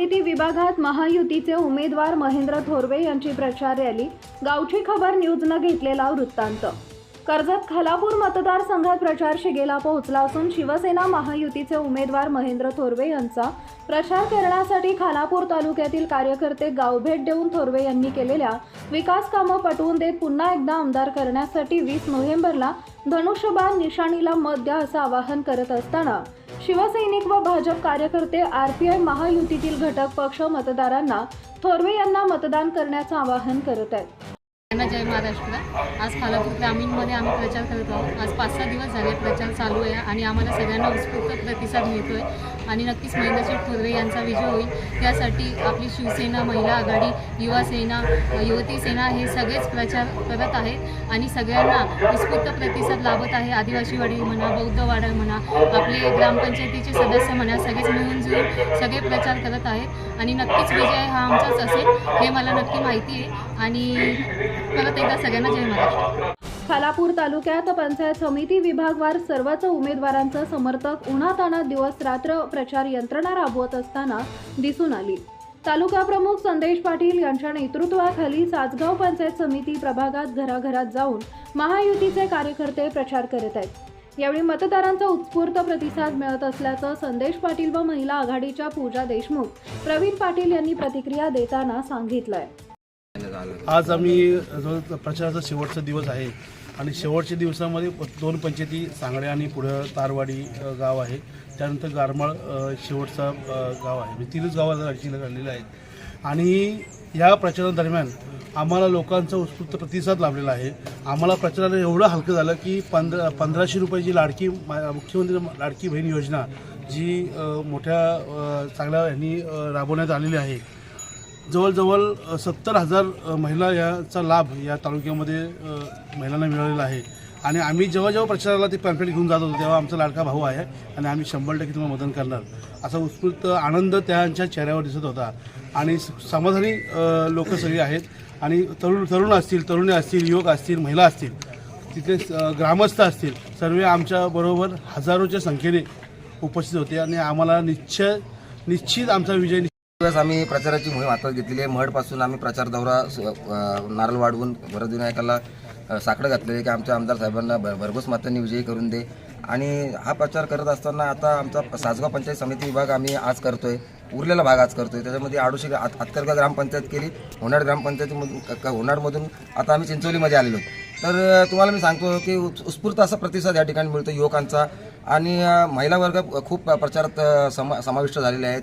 समिती विभागात महायुतीचे उमेदवार महेंद्र थोरवे यांची प्रचार रॅली गावची खबर न्यूजनं घेतलेला वृत्तांत. कर्जत खालापूर मतदारसंघात प्रचार शिगेला पोहोचला असून शिवसेना महायुतीचे उमेदवार महेंद्र थोरवे यांचा प्रचार करण्यासाठी खालापूर तालुक्यातील कार्यकर्ते गावभेट देऊन थोरवे यांनी केलेल्या विकास कामं पटवून देत पुन्हा एकदा आमदार करण्यासाठी वीस नोव्हेंबरला धनुष्यबाण निशाणीला मत द्या असं आवाहन करत असताना शिवसैनिक व भाजप कार्यकर्ते आरपीआय महायुतीतील घटक पक्ष मतदारांना थोरवे यांना मतदान करण्याचं आवाहन करत आहेत. जय महाराष्ट्र. आज खालापूर ग्रामीणमध्ये आम्ही प्रचार करत आहोत. आज पाच सहा दिवस झाले प्रचार चालू आहे आणि आम्हाला सगळ्यांना उत्स्फूर्त प्रतिसाद मिळतो आहे आणि नक्कीच महेंद्रशेठ थोरवे यांचा विजय होईल. त्यासाठी आपली शिवसेना महिला आघाडी युवा सेना युवती सेना हे सगळेच प्रचार करत आहेत आणि सगळ्यांना उत्स्फूर्त प्रतिसाद लाभत आहे. आदिवासीवाडी म्हणा बौद्धवाडा म्हणा आपले ग्रामपंचायतीचे सदस्य म्हणा सगळेच मिळून जुळून सगळे प्रचार करत आहेत. आणि नक्कीच विजय हा आमचाच असेल हे मला नक्की माहिती आहे. आणि परत एकदा सगळ्यांना जय महाराष्ट्र. खालापूर तालुक्यात पंचायत समिती विभागवार सर्वच उमेदवारांचं समर्थक उन्हाताना दिवस रात्र प्रचार यंत्रणा राबवत असताना दिसून आली. तालुका प्रमुख संदेश पाटील यांच्या नेतृत्वाखाली सासगाव पंचायत समिती प्रभागात घराघरात जाऊन महायुतीचे कार्यकर्ते प्रचार करत आहेत. यावेळी मतदारांचा उत्स्फूर्त प्रतिसाद मिळत असल्याचं संदेश पाटील व महिला आघाडीच्या पूजा देशमुख प्रवीण पाटील यांनी प्रतिक्रिया देताना सांगितलंय. आज आम्ही जो प्रचाराचा शेवटचा दिवस आहे आणि शेवटच्या दिवसामध्ये दोन पंचायती सांगडे आणि पुढं तारवाडी गाव आहे. त्यानंतर गारमाळ शेवटचा गाव आहे. म्हणजे तीनच गावाला अडचणी झालेल्या आहेत. आणि या प्रचारादरम्यान आम्हाला लोकांचा उत्स्फूर्त प्रतिसाद लाभलेला आहे. आम्हाला प्रचाराला एवढं हलकं झालं की पंधरा पंधराशे रुपयाची लाडकी मा- मुख्यमंत्री लाडकी बहीण योजना जी मोठ्या चांगल्या ह्यांनी राबवण्यात आलेली आहे. जवळजवळ सत्तर हजार महिला याचा लाभ या तालुक्यामध्ये महिलांना मिळालेला आहे. आणि आम्ही जेव्हा जेव्हा प्रचाराला ते पॅम्फलेट घेऊन जात होतो तेव्हा आमचा लाडका भाऊ आहे आणि आम्ही शंभर टक्के तुम्हाला मदत करणार. असा उत्स्फूर्त आनंद त्यांच्या चेहऱ्यावर दिसत होता. आणि समाधानी लोक सगळी आहेत. आणि तरुण तरुण असतील तरुणी असतील युवक असतील महिला असतील तिथे ग्रामस्थ असतील सर्व आमच्याबरोबर हजारोच्या संख्येने उपस्थित होते. आणि आम्हाला निश्चय निश्चित आमचा विजय दिवस आम्ही प्रचाराची मोहीम हातात घेतलेली आहे. महडपासून आम्ही प्रचार दौरा स- नारळ वाढवून भरतविनायकाला साकडं घातलेलं आहे की आमच्या आमदार साहेबांना भ- भरघोस मतांनी विजयी करून दे. आणि हा प्रचार करत असताना आता आमचा सासगाव पंचायत समिती विभाग आम्ही आज करतोय. उरलेला भाग आज करतोय. त्याच्यामध्ये आडोशी आत- आतकरगा ग्रामपंचायत केली. होणाड ग्रामपंचायतीमधून क- आता आम्ही चिंचोलीमध्ये आलेलो आहोत. तर तुम्हाला मी सांगतो की उत्स्फूर्त असा प्रतिसाद या ठिकाणी मिळतो युवकांचा. आणि महिला वर्ग खूप प्रचारात समा समाविष्ट झालेले आहेत.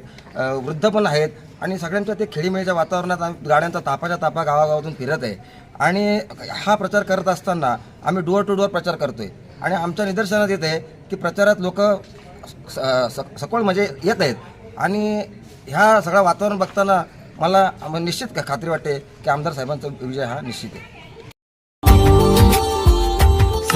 वृद्ध पण आहेत. आणि सगळ्यांच्या ते खेळीमेळीच्या वातावरणात आम्ही गाड्यांचा तापाच्या तापा गावागावातून फिरत आहे. आणि हा प्रचार करत असताना आम्ही डोअर टू डोअर प्रचार करतो आहे आणि आमच्या निदर्शनात येत आहे की प्रचारात लोक सकोळ म्हणजे येत आहेत. आणि ह्या सगळं वातावरण बघताना मला निश्चित खात्री वाटते की आमदार साहेबांचा विजय हा निश्चित आहे.